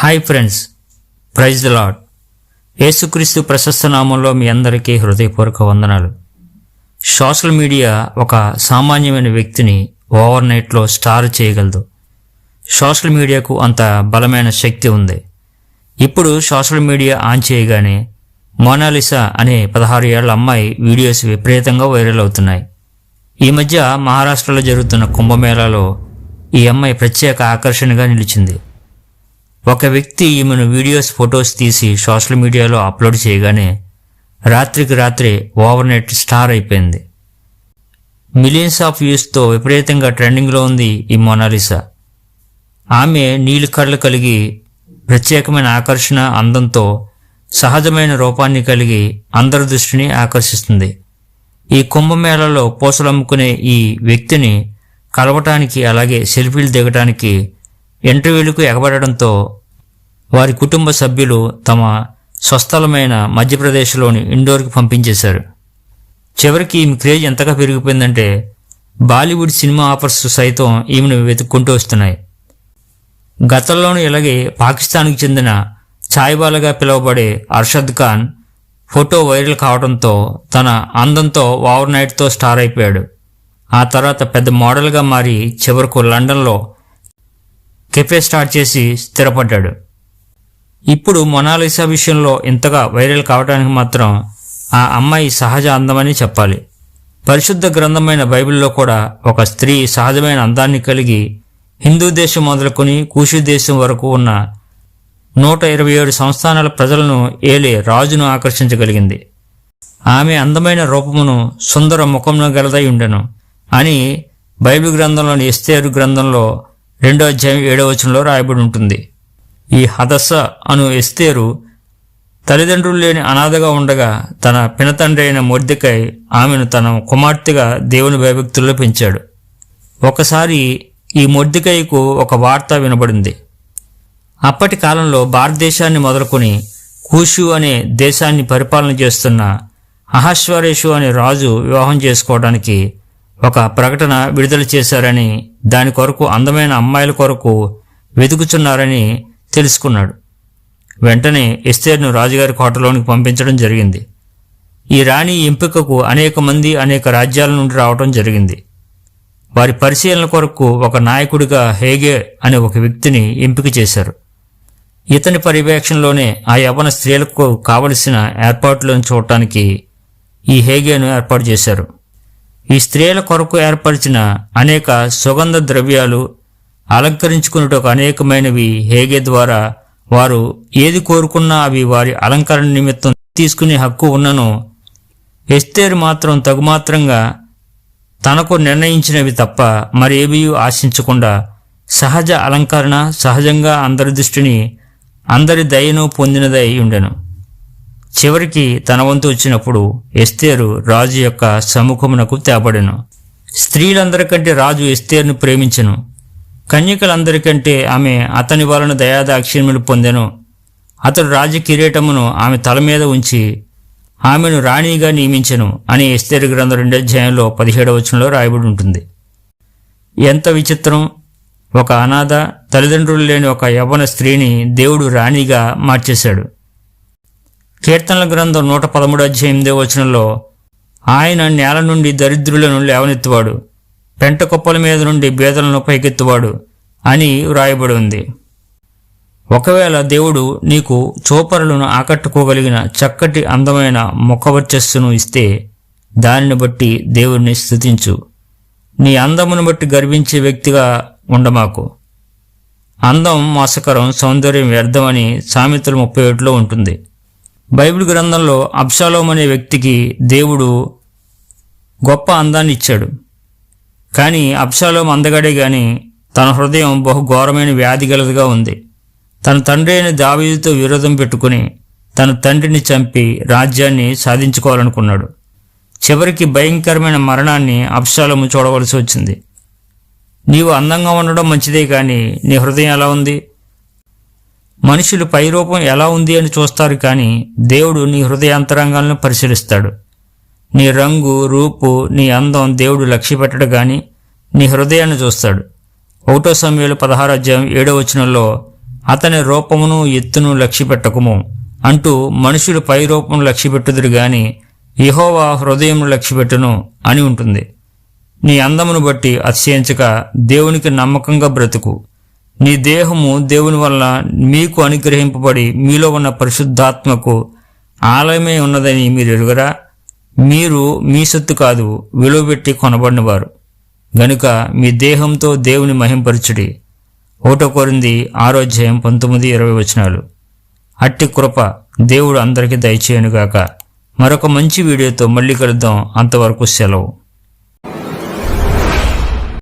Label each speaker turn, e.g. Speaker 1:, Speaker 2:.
Speaker 1: Hi friends. Praise lord యేసుక్రీస్తు ప్రశస్త నామంలో మీ అందరికీ హృదయపూర్వక వందనాలు. సోషల్ మీడియా ఒక సామాన్యమైన వ్యక్తిని ఓవర్ నైట్లో స్టార్ చేయగలదు. సోషల్ మీడియాకు అంత బలమైన శక్తి ఉంది. ఇప్పుడు సోషల్ మీడియా ఆన్ చేయగానే మోనాలిసా అనే పదహారు ఏళ్ళ అమ్మాయి వీడియోస్ విపరీతంగా వైరల్ అవుతున్నాయి. ఈ మధ్య మహారాష్ట్రలో జరుగుతున్న కుంభమేళాలో ఈ అమ్మాయి ప్రత్యేక ఆకర్షణగా నిలిచింది. ఒక వ్యక్తి ఈమెను వీడియోస్ ఫొటోస్ తీసి సోషల్ మీడియాలో అప్లోడ్ చేయగానే రాత్రికి రాత్రే ఓవర్నైట్ స్టార్ అయిపోయింది. మిలియన్స్ ఆఫ్ వ్యూస్తో విపరీతంగా ట్రెండింగ్లో ఉంది ఈ మొనాలిసా ఆమె నీలి కళ్ళు కలిగి ప్రత్యేకమైన ఆకర్షణ అందంతో సహజమైన రూపాన్ని కలిగి అందరి దృష్టిని ఆకర్షిస్తుంది. ఈ కుంభమేళలో పూసలు అమ్ముకునే ఈ వ్యక్తిని కలవటానికి అలాగే సెల్ఫీలు దిగటానికి ఇంటర్వ్యూలకు ఎగబడడంతో వారి కుటుంబ సభ్యులు తమ స్వస్థలమైన మధ్యప్రదేశ్లోని ఇండోర్కి పంపించేశారు. చివరికి ఈమె క్రేజ్ ఎంతగా పెరిగిపోయిందంటే బాలీవుడ్ సినిమా ఆఫర్స్ సైతం ఈమెను వెతుక్కుంటూ వస్తున్నాయి. గతంలోనూ ఇలాగే పాకిస్తాన్కి చెందిన ఛాయ్బాలగా పిలువబడే అర్షద్ ఖాన్ ఫోటో వైరల్ కావడంతో తన అందంతో ఓవర్ నైట్తో స్టార్ అయిపోయాడు. ఆ తర్వాత పెద్ద మోడల్గా మారి చివరకు లండన్లో కెఫే స్టార్ట్ చేసి స్థిరపడ్డాడు. ఇప్పుడు మొనాలిసా విషయంలో ఇంతగా వైరల్ కావడానికి మాత్రం ఆ అమ్మాయి సహజ అందమని చెప్పాలి. పరిశుద్ధ గ్రంథమైన బైబిల్లో కూడా ఒక స్త్రీ సహజమైన అందాన్ని కలిగి హిందూ దేశం మొదలుకొని కూషు దేశం వరకు ఉన్న నూట ఇరవై ఏడు సంస్థానాల ప్రజలను ఏలే రాజును ఆకర్షించగలిగింది. ఆమె అందమైన రూపమును సుందర ముఖమును గలదై ఉండెను. అని బైబిల్ గ్రంథంలోని ఎస్తేరు గ్రంథంలో రెండో అధ్యాయం ఏడవ వచనంలో రాయబడి ఉంటుంది. ఈ హదస్స అను ఎస్తేరు తల్లిదండ్రులు లేని అనాథగా ఉండగా తన పినతండ్రి అయిన మొర్దికై ఆమెను తన కుమార్తెగా దేవుని భయభక్తుల్లో పెంచాడు. ఒకసారి ఈ మొర్దికైకు ఒక వార్త వినబడింది. అప్పటి కాలంలో భారతదేశాన్ని మొదలుకొని కూషు అనే దేశాన్ని పరిపాలన చేస్తున్న అహశ్వరేషు అనే రాజు వివాహం చేసుకోవడానికి ఒక ప్రకటన విడుదల చేశారని దాని కొరకు అందమైన అమ్మాయిల కొరకు వెతుకుచున్నారని తెలుసుకున్నాడు. వెంటనే ఎస్తేర్ను రాజుగారి కోటలోనికి పంపించడం జరిగింది. ఈ రాణి ఎంపికకు అనేక మంది అనేక రాజ్యాల నుండి రావడం జరిగింది. వారి పరిశీలన కొరకు ఒక నాయకుడిగా హేగే అనే ఒక వ్యక్తిని ఎంపిక చేశారు. ఇతని పర్యవేక్షణలోనే ఆ యవన స్త్రీలకు కావలసిన ఏర్పాట్లను చూడటానికి ఈ హేగేను ఏర్పాటు చేశారు. ఈ స్త్రీల కొరకు ఏర్పరిచిన అనేక సుగంధ ద్రవ్యాలు అలంకరించుకున్నటకు అనేకమైనవి హేగే ద్వారా వారు ఏది కోరుకున్నా అవి వారి అలంకరణ నిమిత్తం తీసుకునే హక్కు ఉన్నను. ఎస్తేరు మాత్రం తగుమాత్రంగా తనకు నిర్ణయించినవి తప్ప మరేమీ ఆశించకుండా సహజ అలంకరణ సహజంగా అందరి దృష్టిని అందరి దయను పొందినదై ఉండెను. చివరికి తన వంతు వచ్చినప్పుడు ఎస్తేరు రాజు యొక్క సముఖమునకు తేబడెను. స్త్రీలందరికంటే రాజు ఎస్తేరును ప్రేమించెను. కన్యకలందరికంటే ఆమె అతని వలన దయాదాక్షిణ్యములు పొందెను. అతడు రాజ కిరీటమును ఆమె తల మీద ఉంచి ఆమెను రాణిగా నియమించెను అని ఎస్తేరు గ్రంథం రెండో అధ్యాయంలో పదిహేడవ వచనంలో రాయబడి ఉంటుంది. ఎంత విచిత్రం! ఒక అనాథ తల్లిదండ్రులు లేని ఒక యవ్వన స్త్రీని దేవుడు రాణిగా మార్చేశాడు. కీర్తనల గ్రంథం నూట పదమూడు అధ్యాయం ఎనిమిదో వచనంలో ఆయన నేల నుండి దరిద్రులను లేవనెత్తువాడు పెంట కుప్పల మీద నుండి బేదలను పైకెత్తువాడు అని వ్రాయబడి ఉంది. ఒకవేళ దేవుడు నీకు చూపరులను ఆకట్టుకోగలిగిన చక్కటి అందమైన ముఖవర్చస్సును ఇస్తే దానిని బట్టి దేవుడిని స్థుతించు నీ అందమును బట్టి గర్వించే వ్యక్తిగా ఉండమాకు. అందం మోసకరం సౌందర్యం వ్యర్థమని సామెతలు ముప్పై ఒకటిలో ఉంటుంది. బైబిల్ గ్రంథంలో అబ్షాలోం అనే వ్యక్తికి దేవుడు గొప్ప అందాన్ని ఇచ్చాడు. కానీ అబ్షాలోం అందగాడే గాని తన హృదయం బహు ఘోరమైన వ్యాధి గలదిగా ఉంది. తన తండ్రి అయిన దావీదుతో విరోధం పెట్టుకుని తన తండ్రిని చంపి రాజ్యాన్ని సాధించుకోవాలనుకున్నాడు. చివరికి భయంకరమైన మరణాన్ని అబ్షాలోము చూడవలసి వచ్చింది. నీవు అందంగా ఉండడం మంచిదే కానీ నీ హృదయం ఎలా ఉంది? మనుషులు పై రూపం ఎలా ఉంది అని చూస్తారు కానీ దేవుడు నీ హృదయాంతరంగాలను పరిశీలిస్తాడు. నీ రంగు రూపు నీ అందం దేవుడు లక్ష్యపెట్టడు కానీ నీ హృదయాన్ని చూస్తాడు. ఒకటో సమయంలో పదహారు అధ్యాయం ఏడో వచనంలో అతని రూపమును ఎత్తును లక్ష్యపెట్టకుము అంటూ మనుషులు పై రూపమును లక్ష్యపెట్టుదురు గాని యెహోవా హృదయం లక్ష్యపెట్టును అని ఉంటుంది. నీ అందమును బట్టి అతిశయించక దేవునికి నమ్మకంగా బ్రతుకు. నీ దేహము దేవుని వల్ల మీకు అనుగ్రహింపబడి మీలో ఉన్న పరిశుద్ధాత్మకు ఆలయమే ఉన్నదని మీరు ఎరుగరా? మీరు మీ సొత్తు కాదు విలువబెట్టి కొనబడినవారు. గనుక మీ దేహంతో దేవుని మహింపరచుడి. ఒకటో కొరింది ఆరోధ్యాయం పంతొమ్మిది ఇరవై వచనాలు. అట్టి కృప దేవుడు అందరికీ దయచేయనుగాక. మరొక మంచి వీడియోతో మళ్ళీ కలుద్దాం. అంతవరకు సెలవు.